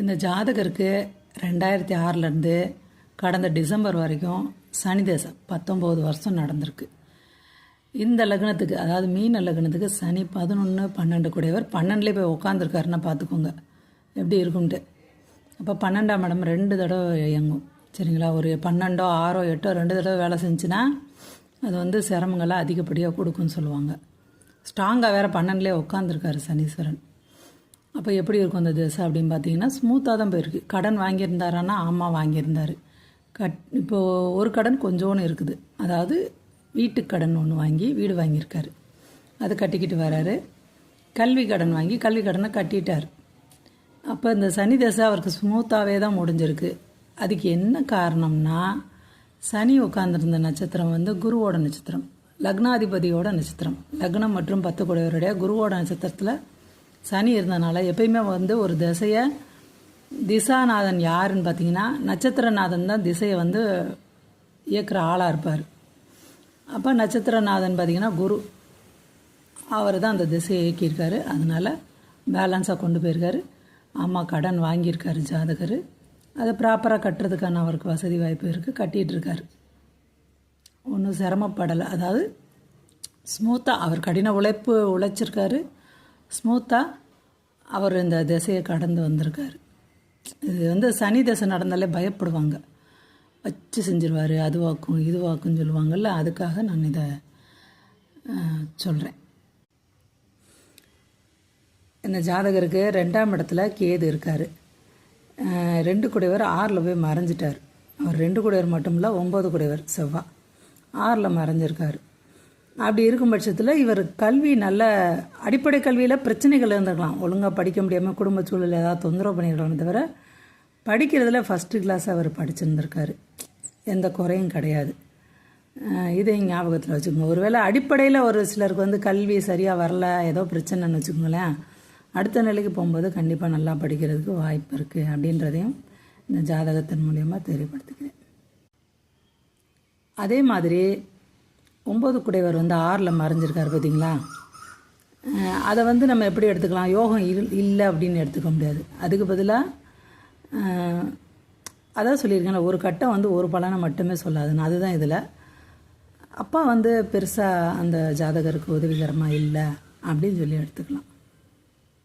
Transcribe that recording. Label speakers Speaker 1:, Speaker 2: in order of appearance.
Speaker 1: இந்த ஜாதகருக்கு ரெண்டாயிரத்தி ஆறுலேருந்து கடந்த டிசம்பர் வரைக்கும் சனி தேசம் பத்தொம்போது வருஷம் நடந்திருக்கு. இந்த லக்னத்துக்கு அதாவது மீன லக்னத்துக்கு சனி பதினொன்று பன்னெண்டு கூடியவர் பன்னெண்டுலேயே போய் உட்காந்துருக்காருன்னா பார்த்துக்கோங்க எப்படி இருக்கும்ட்டு. அப்போ பன்னெண்டாம் இடம் ரெண்டு தடவை இயங்கும். சரிங்களா? ஒரு பன்னெண்டோ ஆறோ எட்டோ ரெண்டு தடவை வேலை செஞ்சுன்னா அது வந்து சிரமங்களை அதிகப்படியாக கொடுக்குன்னு சொல்லுவாங்க. ஸ்ட்ராங்காக வேறு பன்னெண்டுலேயே உட்காந்துருக்காரு சனீஸ்வரன். அப்போ எப்படி இருக்கும் அந்த திசை அப்படின்னு பார்த்தீங்கன்னா ஸ்மூத்தாக தான் போயிருக்கு. கடன் வாங்கியிருந்தாரான்னா ஆமாம் வாங்கியிருந்தார். கட் இப்போது ஒரு கடன் கொஞ்சோன்னு இருக்குது. அதாவது வீட்டுக் கடன் ஒன்று வாங்கி வீடு வாங்கியிருக்காரு. அதை கட்டிக்கிட்டு வராரு. கல்வி கடன் வாங்கி கல்வி கடனை கட்டிட்டார். அப்போ இந்த சனி தசை அவருக்கு ஸ்மூத்தாகவே தான் முடிஞ்சிருக்கு. அதுக்கு என்ன காரணம்னா சனி உட்காந்துருந்த நட்சத்திரம் வந்து குருவோட நட்சத்திரம். லக்னாதிபதியோட நட்சத்திரம். லக்னம் மற்றும் பத்து குடையவருடைய குருவோட நட்சத்திரத்தில் சனி இருந்தனால எப்பயுமே வந்து ஒரு திசையை திசாநாதன் யாருன்னு பார்த்தீங்கன்னா நட்சத்திரநாதன் தான் திசையை வந்து இயக்குற ஆளாக இருப்பார். அப்போ நட்சத்திரநாதன் பார்த்தீங்கன்னா குரு. அவர் தான் அந்த திசையை இயக்கியிருக்காரு. அதனால் பேலன்ஸாக கொண்டு போயிருக்காரு. அம்மா கடன் வாங்கியிருக்காரு ஜாதகர். அதை ப்ராப்பராக கட்டுறதுக்கான அவருக்கு வசதி வாய்ப்பு இருக்குது கட்டிகிட்ருக்காரு ஒன்றும் சிரமப்படலை. அதாவது ஸ்மூத்தாக அவர் கடின உழைப்பு உழைச்சிருக்காரு. ஸ்மூத்தாக அவர் இந்த திசையை கடந்து வந்திருக்கார். இது வந்து சனி தசை நடந்தாலே பயப்படுவாங்க. வச்சு செஞ்சிருவார் அதுவாக்கும் இதுவாக்கும் சொல்லுவாங்கள்ல அதுக்காக நான் இதை சொல்கிறேன் இந்த ஜாதகருக்கு ரெண்டாம் இடத்துல கேது இருக்கார். ரெண்டு குடைவர் ஆறில் போய் மறைஞ்சிட்டார். அவர் ரெண்டு குடைவர் மட்டும் இல்லை ஒம்பது குடைவர் செவ்வாய் ஆறில் மறைஞ்சிருக்கார். அப்படி இருக்கும் பட்சத்தில் இவர் கல்வி நல்ல அடிப்படை கல்வியில் பிரச்சனைகள் இருந்திருக்கலாம். ஒழுங்காக படிக்க முடியாமல் குடும்ப சூழல் ஏதாவது தொந்தரவு பண்ணிடலாமே தவிர படிக்கிறதுல ஃபஸ்ட்டு கிளாஸ் அவர் படிச்சிருந்திருக்காரு. எந்த குறையும் கிடையாது. இதை ஞாபகத்தில் வச்சுக்கோங்க. ஒருவேளை அடிப்படையில் ஒரு சிலருக்கு வந்து கல்வி சரியாக வரல ஏதோ பிரச்சனைன்னு வச்சுக்கோங்களேன். அடுத்த நிலைக்கு போகும்போது கண்டிப்பாக நல்லா படிக்கிறதுக்கு வாய்ப்பு இருக்குது அப்படின்றதையும் இந்த ஜாதகத்தின் மூலயமா தெரியப்படுத்துகிறேன் அதே மாதிரி ஒம்பது குடைவர் வந்து ஆறில் மறைஞ்சிருக்காரு பார்த்தீங்களா அதை வந்து நம்ம எப்படி எடுத்துக்கலாம்? யோகம் இல் இல்லை அப்படின்னு எடுத்துக்க முடியாது. அதுக்கு பதிலாக அதான் சொல்லியிருக்கேன் ஒரு கட்டம் வந்து ஒரு பலனை மட்டுமே சொல்லாதுன்னு அதுதான் இதில். அப்பா வந்து பெருசாக அந்த ஜாதகருக்கு உதவிகரமாக இல்லை அப்படின்னு சொல்லி எடுத்துக்கலாம்.